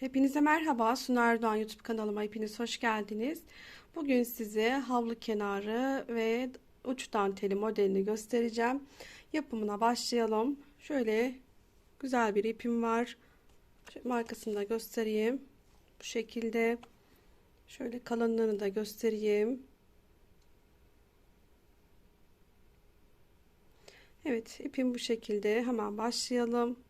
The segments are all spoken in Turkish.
Hepinize merhaba. Suna Erdoğan YouTube kanalıma hepiniz hoş geldiniz. Bugün size havlu kenarı ve uç danteli modelini göstereceğim. Yapımına başlayalım. Şöyle güzel bir ipim var. Markasını da göstereyim. Bu şekilde. Şöyle kalınlığını da göstereyim. Evet ipim bu şekilde. Hemen başlayalım.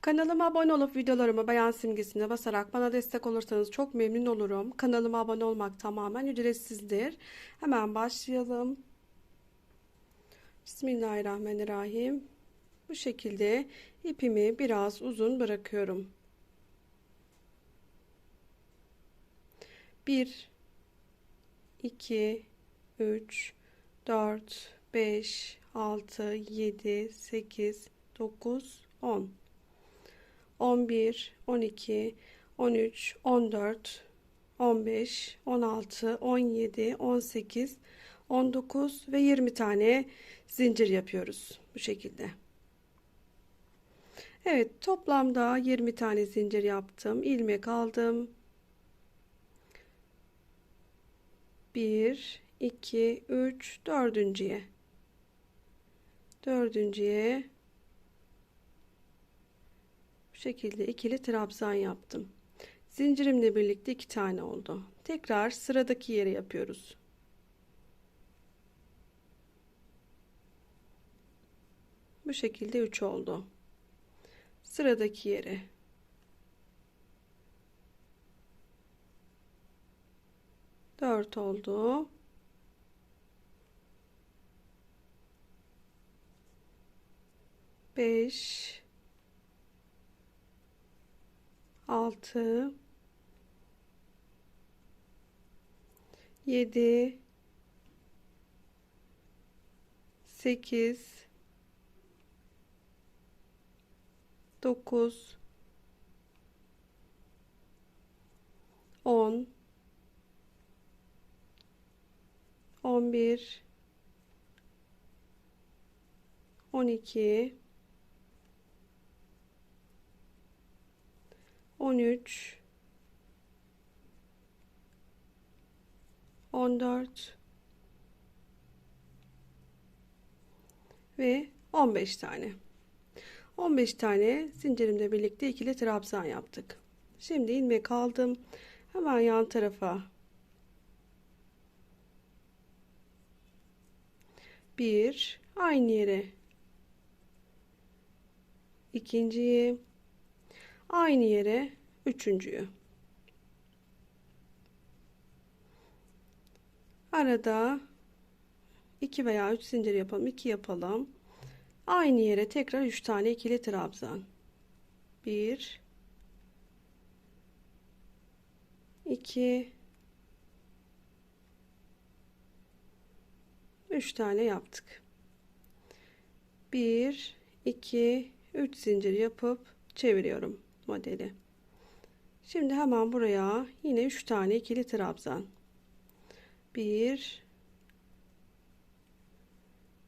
Kanalıma abone olup videolarımı beğen simgesine basarak bana destek olursanız çok memnun olurum. Kanalıma abone olmak tamamen ücretsizdir. Hemen başlayalım. Bismillahirrahmanirrahim. Bu şekilde ipimi biraz uzun bırakıyorum. 1 2 3 4 5 6 7 8 9 10 11, 12, 13, 14, 15, 16, 17, 18, 19 ve 20 tane zincir yapıyoruz bu şekilde. Evet toplamda 20 tane zincir yaptım. ilmek aldım. 1, 2, 3, dördüncüye. Dördüncüye şekilde ikili trabzan yaptım. Zincirimle birlikte iki tane oldu. Tekrar sıradaki yere yapıyoruz. Bu şekilde 3 oldu. Sıradaki yere dört oldu. Beş 6 7 8 9 10 11 12 13 14 ve 15 tane. 15 tane zincirimle birlikte ikili trabzan yaptık. Şimdi ilmek aldım hemen yan tarafa. Bir aynı yere. İkinciyi aynı yere üçüncüyü. Arada iki veya üç zincir yapalım iki yapalım. Aynı yere tekrar üç tane ikili trabzan. Bir iki üç tane yaptık. Bir iki üç zincir yapıp çeviriyorum modeli. Şimdi hemen buraya yine 3 tane ikili trabzan. 1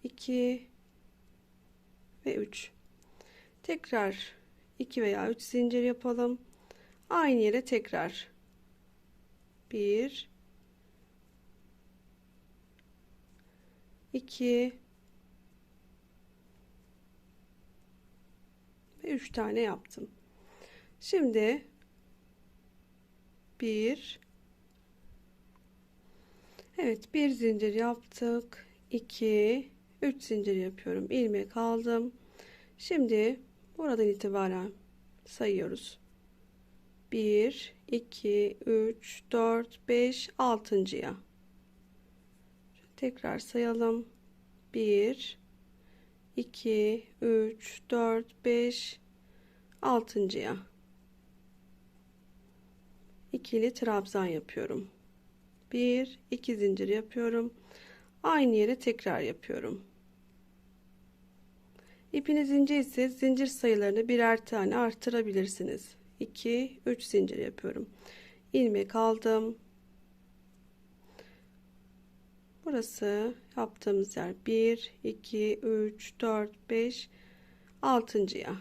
2 ve 3. Tekrar 2 veya 3 zincir yapalım. Aynı yere tekrar 1 2 ve 3 tane yaptım. Şimdi bir Evet bir zincir yaptık. 2 3 zincir yapıyorum. ilmek aldım. Şimdi buradan itibaren sayıyoruz. 1 2 3 4 5 altıncıya tekrar sayalım 1 2 3 4 5 altıncıya ikili trabzan yapıyorum. 1 2 zincir yapıyorum. Aynı yere tekrar yapıyorum. İpiniz ince ise zincir sayılarını birer tane arttırabilirsiniz. 2 3 zincir yapıyorum. ilmek aldım. Burası yaptığımız yer 1 2 3 4 5 altıncıya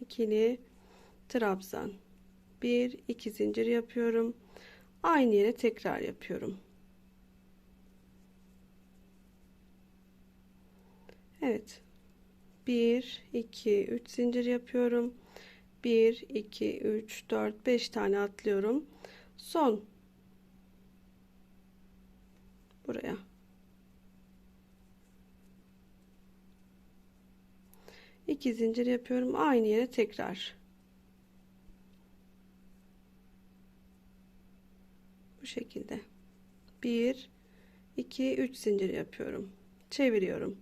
ikili trabzan 1 2 zincir yapıyorum. Aynı yere tekrar yapıyorum. Evet. 1 2 3 zincir yapıyorum. 1 2 3 4 5 tane atlıyorum. Son. Buraya. İki zincir yapıyorum. Aynı yere tekrar şekilde. 1 2 3 zincir yapıyorum. Çeviriyorum.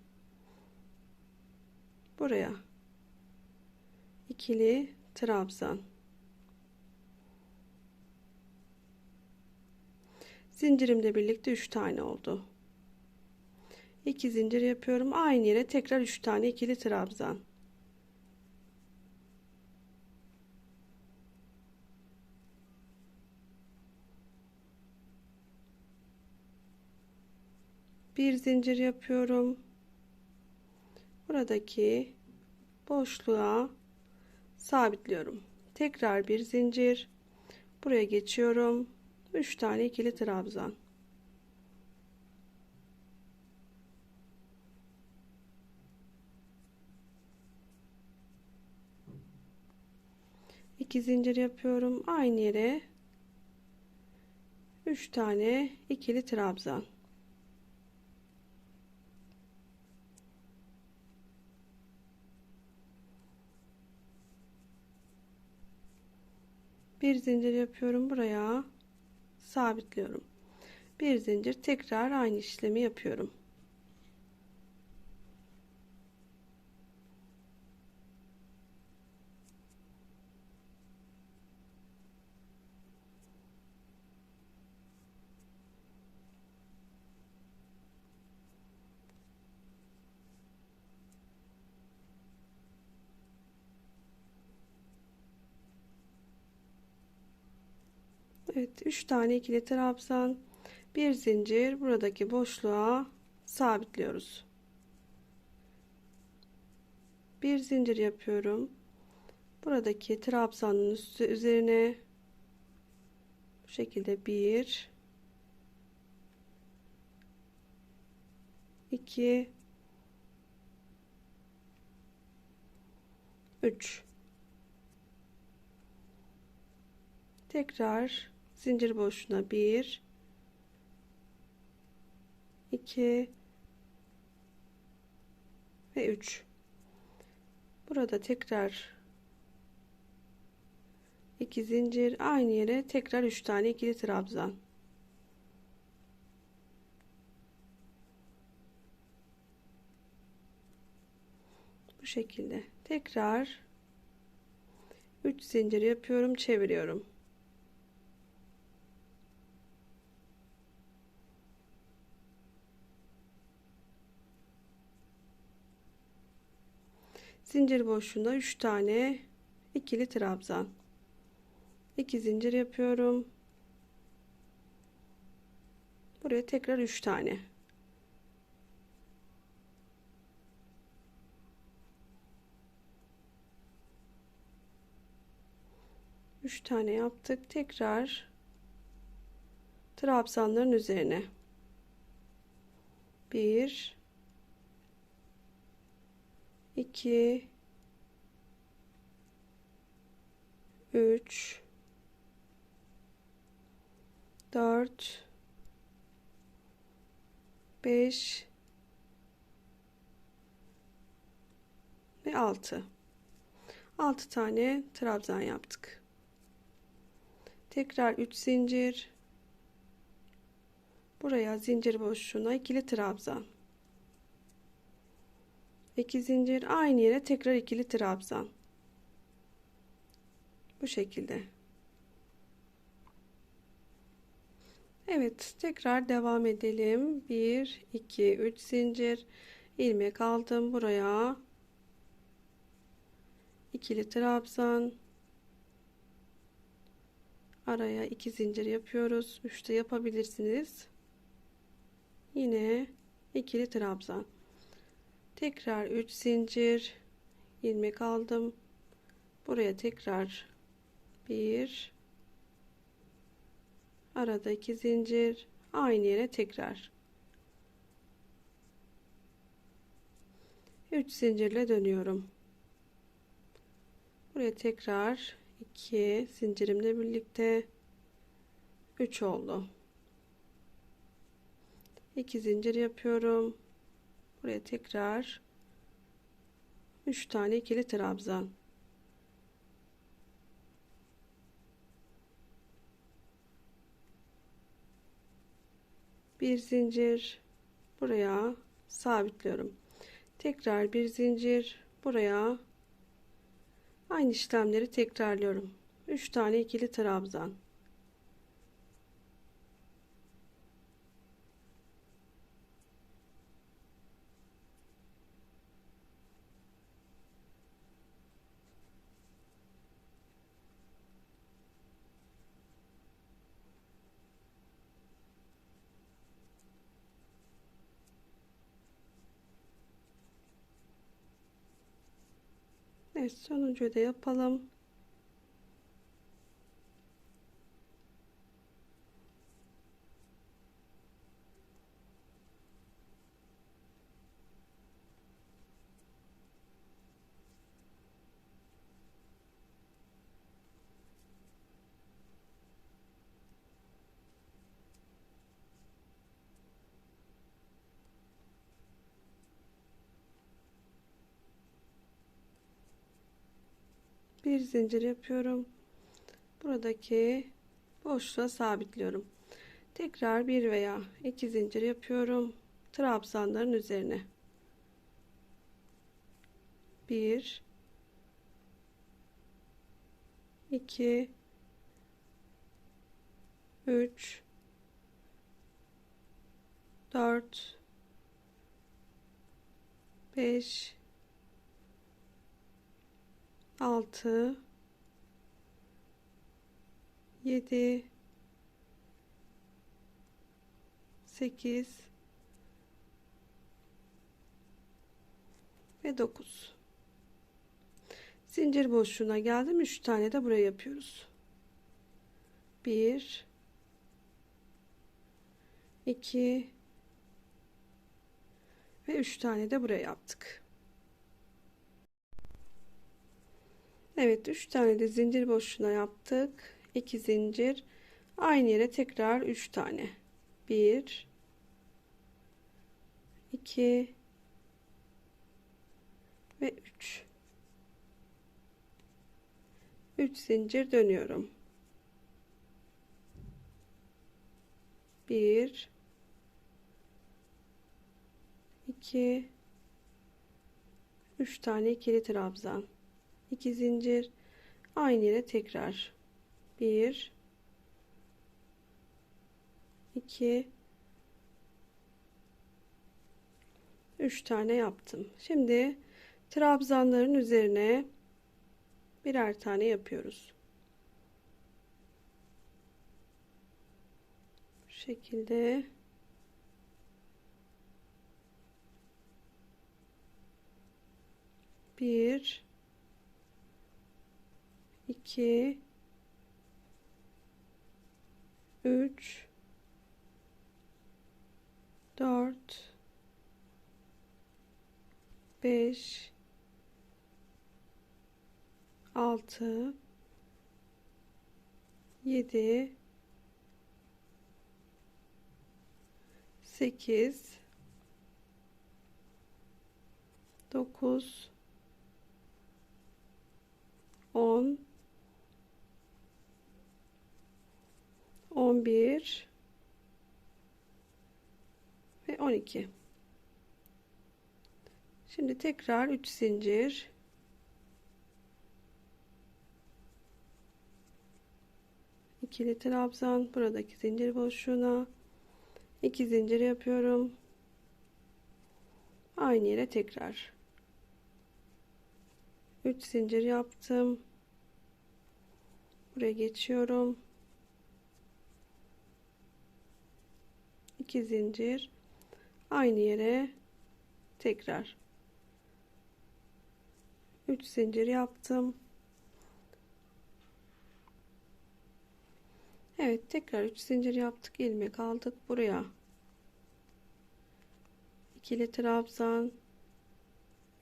Buraya. İkili trabzan. Zincirimle birlikte 3 tane oldu. 2 zincir yapıyorum. Aynı yere tekrar 3 tane ikili trabzan bir zincir yapıyorum. Buradaki boşluğa sabitliyorum. Tekrar bir zincir. Buraya geçiyorum. 3 tane ikili trabzan. İki zincir yapıyorum. Aynı yere 3 tane ikili trabzan bir zincir yapıyorum buraya. Sabitliyorum. Bir zincir tekrar aynı işlemi yapıyorum Evet 3 tane ikili trabzan bir zincir. Buradaki boşluğa sabitliyoruz. Bir zincir yapıyorum. Buradaki trabzanın üstü üzerine bu şekilde bir iki üç. Tekrar zincir boşluğuna 1 2 ve 3 burada tekrar 2 zincir aynı yere tekrar 3 tane ikili trabzan. Bu şekilde tekrar 3 zincir yapıyorum çeviriyorum zincir boşluğunda 3 tane ikili trabzan. 2 zincir yapıyorum. Buraya tekrar 3 tane. Üç tane yaptık. Tekrar trabzanların üzerine. Bir 2 3 4 5 ve 6 6 tane trabzan yaptık. Tekrar 3 zincir. Buraya zincir boşluğuna ikili trabzan 2 zincir aynı yere tekrar ikili trabzan. Bu şekilde. Evet tekrar devam edelim. 1 2 3 zincir. İlmek aldım buraya. İkili trabzan. Araya iki zincir yapıyoruz. 3 de yapabilirsiniz. Yine ikili trabzan tekrar 3 zincir ilmek aldım buraya tekrar bir arada iki zincir aynı yere tekrar. 3 zincirle dönüyorum. Buraya tekrar 2 zincirimle birlikte 3 oldu. 2 zincir yapıyorum buraya tekrar 3 tane ikili trabzan. Bir zincir buraya sabitliyorum. Tekrar bir zincir buraya aynı işlemleri tekrarlıyorum. 3 tane ikili trabzan Evet sonuncuyu da yapalım. Bir zincir yapıyorum. Buradaki boşluğa sabitliyorum. Tekrar bir veya iki zincir yapıyorum trabzanların üzerine. Bir iki üç dört beş 6 7 8 ve 9 zincir boşluğuna geldim. 3 tane de buraya yapıyoruz. 1 2 ve 3 tane de buraya yaptık Evet 3 tane de zincir boşluğuna yaptık. 2 zincir. Aynı yere tekrar 3 tane. 1 2 ve 3 3 zincir dönüyorum. 1 2 3 tane ikili trabzan 2 zincir. Aynı yere tekrar. 1 2 3 tane yaptım. Şimdi trabzanların üzerine birer tane yapıyoruz. Bu şekilde. Bir 2 3 4 5 6 7 8 9 10 11 ve 12 şimdi tekrar 3 zincir. İkili trabzan buradaki zincir boşluğuna. 2 zincir yapıyorum. Aynı yere tekrar. 3 zincir yaptım. Buraya geçiyorum 2 zincir. Aynı yere tekrar. 3 zincir yaptım. Evet tekrar 3 zincir yaptık. İlmek aldık buraya. İkili trabzan.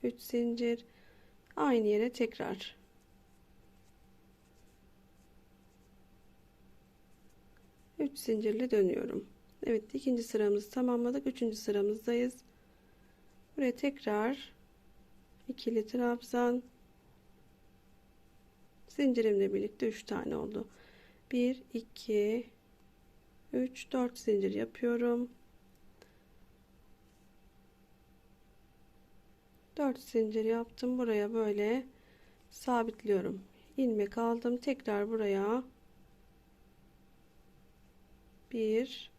3 zincir. Aynı yere tekrar. Üç zincirli dönüyorum. Evet ikinci sıramızı tamamladık. Üçüncü sıramızdayız. Buraya tekrar ikili trabzan zincirimle birlikte 3 tane oldu. 1 2 3 4 zincir yapıyorum. 4 zincir yaptım. Buraya böyle sabitliyorum. ilmek aldım. Tekrar buraya 1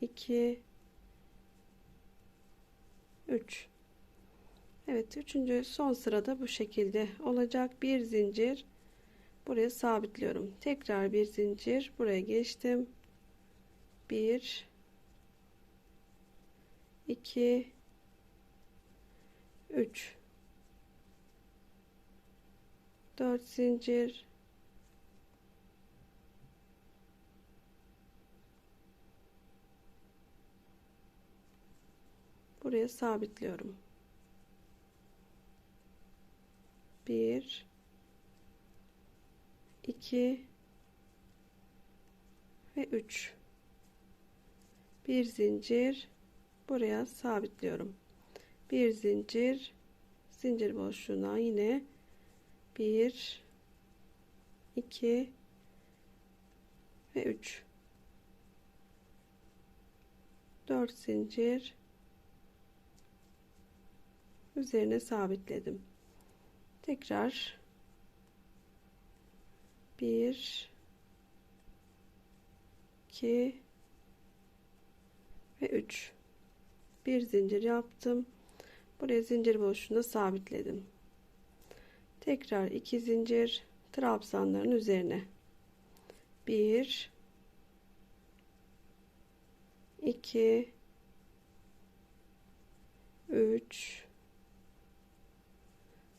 2 3 Evet üçüncü son sırada bu şekilde olacak. Bir zincir. Buraya sabitliyorum. Tekrar bir zincir. Buraya geçtim. 1 2 3 4 zincir buraya sabitliyorum. 1 2 ve 3 bir zincir buraya sabitliyorum. Bir zincir zincir boşluğuna yine 1 2 ve 3 4 zincir üzerine sabitledim. Tekrar 1 2 ve 3 bir zincir yaptım. Buraya zincir boşluğuna sabitledim. Tekrar 2 zincir trabzanların üzerine. 1 2 3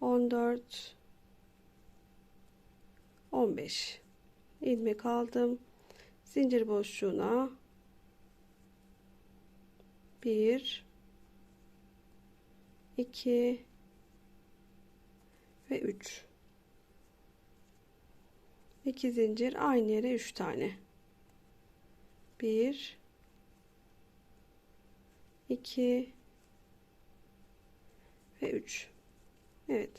14 15 ilmek aldım zincir boşluğuna 1 2 ve 3 2 zincir aynı yere 3 tane. 1 2 ve 3 Evet.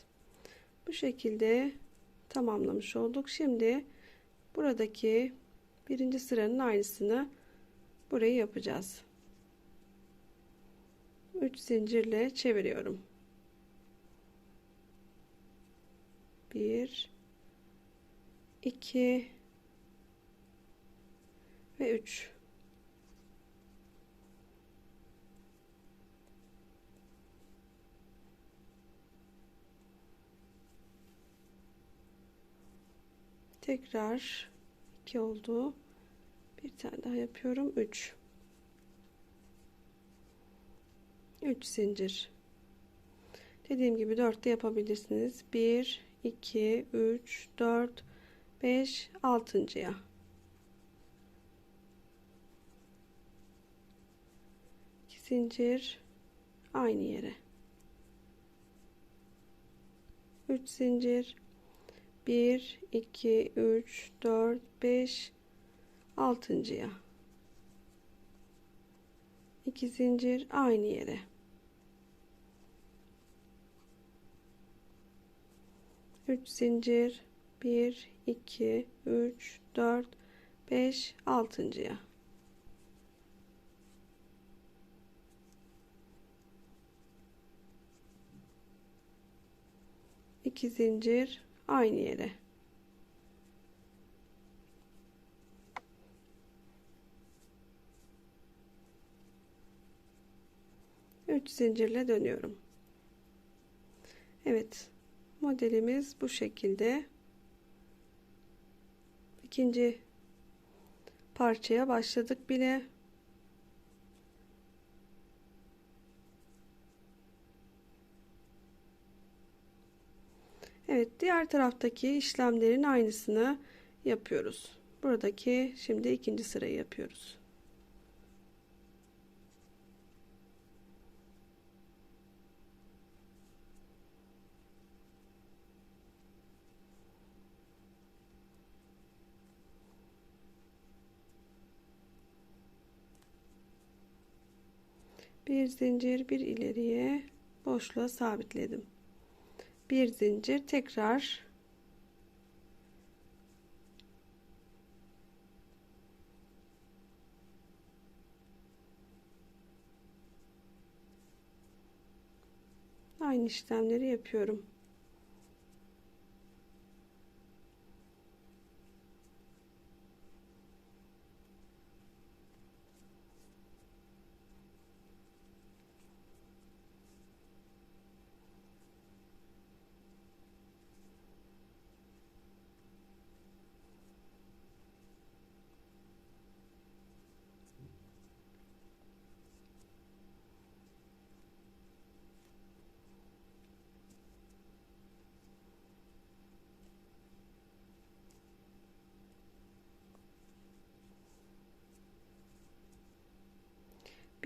Bu şekilde tamamlamış olduk. Şimdi buradaki birinci sıranın aynısını burayı yapacağız. 3 zincirle çeviriyorum. 1 2 ve 3 tekrar 2 oldu. Bir tane daha yapıyorum. 3 3 zincir. Dediğim gibi 4 de yapabilirsiniz. 1 2 3 4 5 altıncıya. İki zincir aynı yere. 3 zincir 1 2 3 4 5 altıncıya. 2 zincir aynı yere. 3 zincir 1 2 3 4 5 altıncıya. İki zincir aynı yere. Üç zincirle dönüyorum. Evet modelimiz bu şekilde. İkinci parçaya başladık bile. Evet, diğer taraftaki işlemlerin aynısını yapıyoruz. Buradaki şimdi ikinci sırayı yapıyoruz. Bir zincir bir ileriye boşluğa sabitledim. Bir zincir tekrar aynı işlemleri yapıyorum.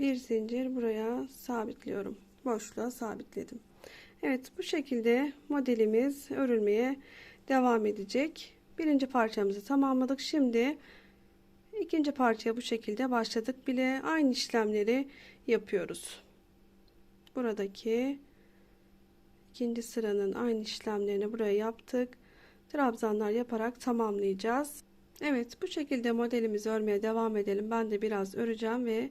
Bir zincir buraya sabitliyorum. Boşluğa sabitledim. Evet bu şekilde modelimiz örülmeye devam edecek. Birinci parçamızı tamamladık. Şimdi ikinci parçaya bu şekilde başladık bile. Aynı işlemleri yapıyoruz. Buradaki ikinci sıranın aynı işlemlerini buraya yaptık. Trabzanlar yaparak tamamlayacağız. Evet bu şekilde modelimizi örmeye devam edelim. Ben de biraz öreceğim ve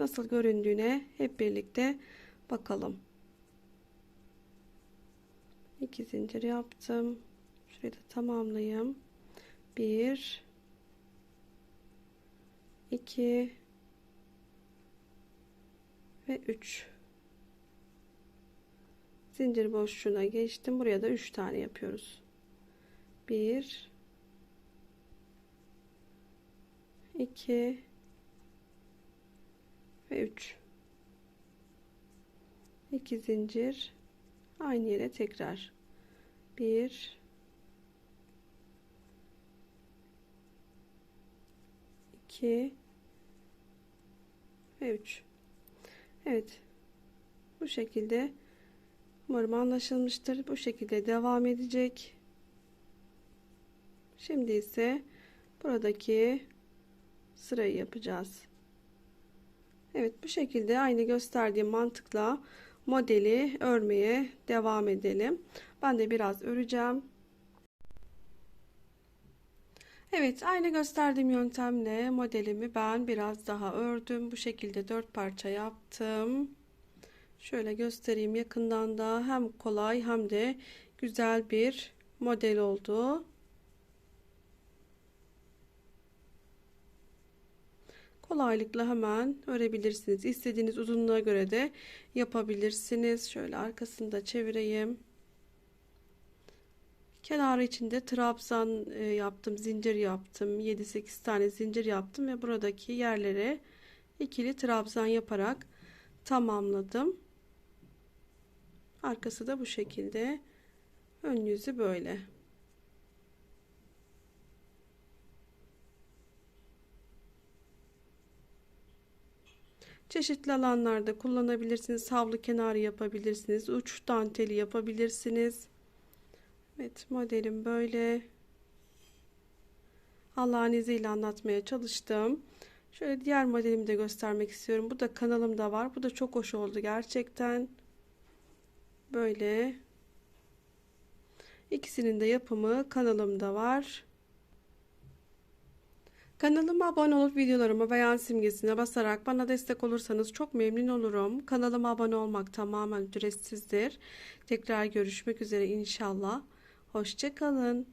nasıl göründüğüne hep birlikte bakalım. İki zincir yaptım. Şurayı da tamamlayayım. Bir, iki ve üç. Zincir boşluğuna geçtim. Buraya da üç tane yapıyoruz. Bir, iki ve 3 2 zincir. Aynı yere tekrar. 1 2 ve 3 Evet. Bu şekilde. Umarım anlaşılmıştır. Bu şekilde devam edecek. Şimdi ise buradaki sırayı yapacağız Evet bu şekilde aynı gösterdiğim mantıkla modeli örmeye devam edelim. Ben de biraz öreceğim. Evet aynı gösterdiğim yöntemle modelimi ben biraz daha ördüm. Bu şekilde dört parça yaptım. Şöyle göstereyim yakından da hem kolay hem de güzel bir model oldu. Kolaylıkla hemen örebilirsiniz. İstediğiniz uzunluğa göre de yapabilirsiniz. Şöyle arkasını da çevireyim. Kenarı içinde trabzan e, yaptım, zincir yaptım. 7-8 tane zincir yaptım ve buradaki yerlere ikili trabzan yaparak tamamladım. Arkası da bu şekilde. Ön yüzü böyle. Çeşitli alanlarda kullanabilirsiniz. Havlu kenarı yapabilirsiniz. Uç danteli yapabilirsiniz. Evet modelim böyle. Allah'ın izniyle anlatmaya çalıştım. Şöyle diğer modelimi de göstermek istiyorum. Bu da kanalımda var. Bu da çok hoş oldu gerçekten. Böyle. İkisinin de yapımı kanalımda var. Kanalıma abone olup videolarıma beğen simgesine basarak bana destek olursanız çok memnun olurum. Kanalıma abone olmak tamamen ücretsizdir. Tekrar görüşmek üzere inşallah. Hoşçakalın.